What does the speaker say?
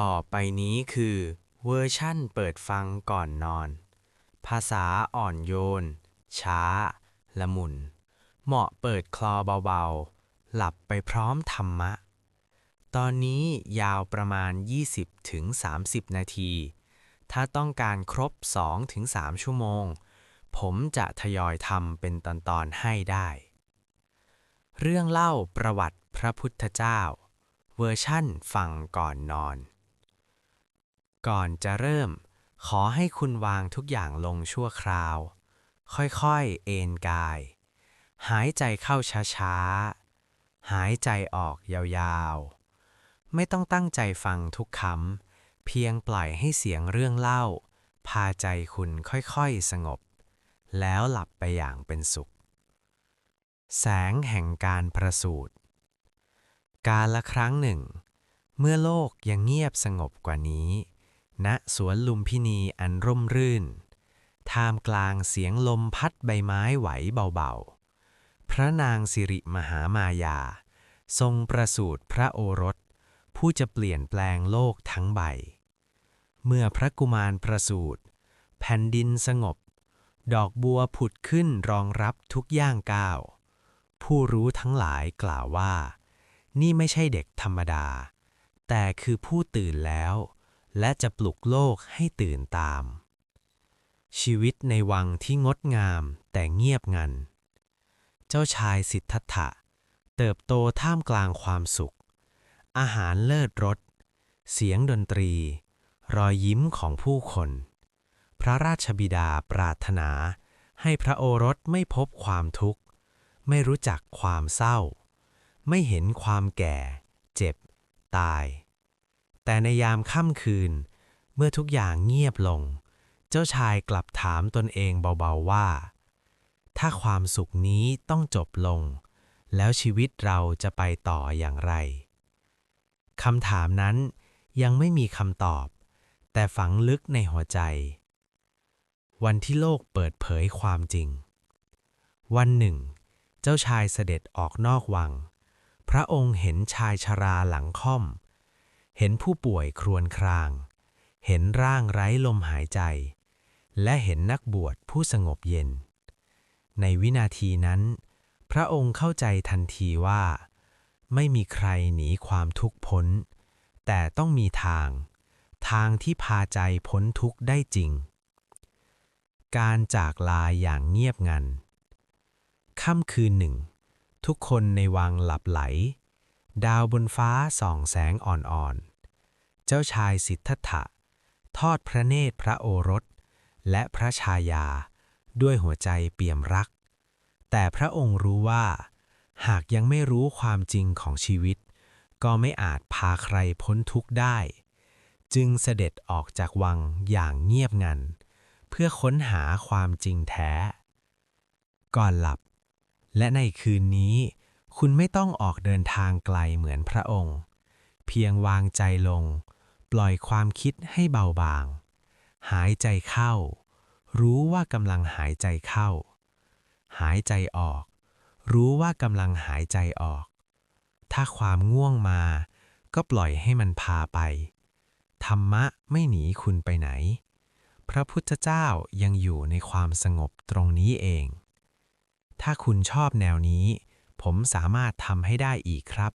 ต่อไปนี้คือเวอร์ชั่นเปิดฟังก่อนนอน ภาษาอ่อนโยน ช้า ละมุน เหมาะเปิดคลอเบาๆ หลับไปพร้อมธรรมะ ตอนนี้ยาวประมาณ 20-30 นาที ถ้าต้องการครบ 2-3 ชั่วโมง ผมจะทยอยทำเป็นตอนๆ ให้ได้ เรื่องเล่าประวัติพระพุทธเจ้า เวอร์ชั่นฟังก่อนนอน ก่อนจะเริ่ม ขอให้คุณวางทุกอย่างลงชั่วคราว ค่อยๆ เอนกาย หายใจเข้าช้าๆ หายใจออกยาวๆ ไม่ต้องตั้งใจฟังทุกคำ เพียงปล่อยให้เสียงเรื่องเล่า พาใจคุณค่อยๆ สงบ แล้วหลับไปอย่างเป็นสุข แสงแห่งการประสูติกาลละครั้งหนึ่ง เมื่อโลกยังเงียบสงบกว่านี้ ณสวนลุมพินีอันร่มรื่น ท่ามกลางเสียงลมพัดใบไม้ไหวเบาๆ พระนางสิริมหามายา ทรงประสูติพระโอรส ผู้จะเปลี่ยนแปลงโลกทั้งใบ เมื่อพระกุมารประสูติแผ่นดินสงบ ดอกบัวผุดขึ้นรองรับทุกย่างก้าว ผู้รู้ทั้งหลายกล่าวว่า นี่ไม่ใช่เด็กธรรมดา แต่คือผู้ตื่นแล้ว และจะปลุกโลกให้ตื่นตาม ชีวิตในวังที่งดงามแต่เงียบงัน เจ้าชายสิทธัตถะ เติบโตท่ามกลางความสุข อาหารเลิศรส เสียงดนตรี รอยยิ้มของผู้คน พระราชบิดาปรารถนา ให้พระโอรสไม่พบความทุกข์ ไม่รู้จักความเศร้า ไม่เห็นความแก่ เจ็บ ตาย แต่ในยามค่ำคืน เมื่อทุกอย่างเงียบลง เจ้าชายกลับถามตนเองเบาๆว่า ถ้าความสุขนี้ต้องจบลง แล้วชีวิตเราจะไปต่ออย่างไรคำถามนั้นยังไม่มีคำตอบ แต่ฝังลึกในหัวใจ วันที่โลกเปิดเผยความจริง วันหนึ่ง เจ้าชายเสด็จออกนอกวัง พระองค์เห็นชายชราหลังค่อม เห็นผู้ป่วยครวญคราง เห็นร่างไร้ลมหายใจ และเห็นนักบวชผู้สงบเย็น ในวินาทีนั้น พระองค์เข้าใจทันทีว่า ไม่มีใครหนีความทุกข์พ้น แต่ต้องมีทาง ทางที่พาใจพ้นทุกข์ได้จริง การจากลาอย่างเงียบงัน ค่ำคืนหนึ่ง ทุกคนในวังหลับไหล ดาวบนฟ้าส่องแสงอ่อนๆ เจ้าชายสิทธัตถะ ทอดพระเนตรพระโอรส และพระชายา ด้วยหัวใจเปี่ยมรัก แต่พระองค์รู้ว่า หากยังไม่รู้ความจริงของชีวิต ก็ไม่อาจพาใครพ้นทุกข์ได้ จึงเสด็จออกจากวังอย่างเงียบงัน เพื่อค้นหาความจริงแท้ ก่อนหลับ และในคืนนี้ คุณไม่ต้องออกเดินทางไกลเหมือนพระองค์ เพียงวางใจลง ปล่อยความคิดให้เบาบาง หายใจเข้า รู้ว่ากำลังหายใจเข้า หายใจออก รู้ว่ากำลังหายใจออก ถ้าความง่วงมาก็ปล่อยให้มันพาไป ธรรมะไม่หนีคุณไปไหน พระพุทธเจ้ายังอยู่ในความสงบตรงนี้เอง ถ้าคุณชอบแนวนี้ ผมสามารถทำให้ได้อีกครับ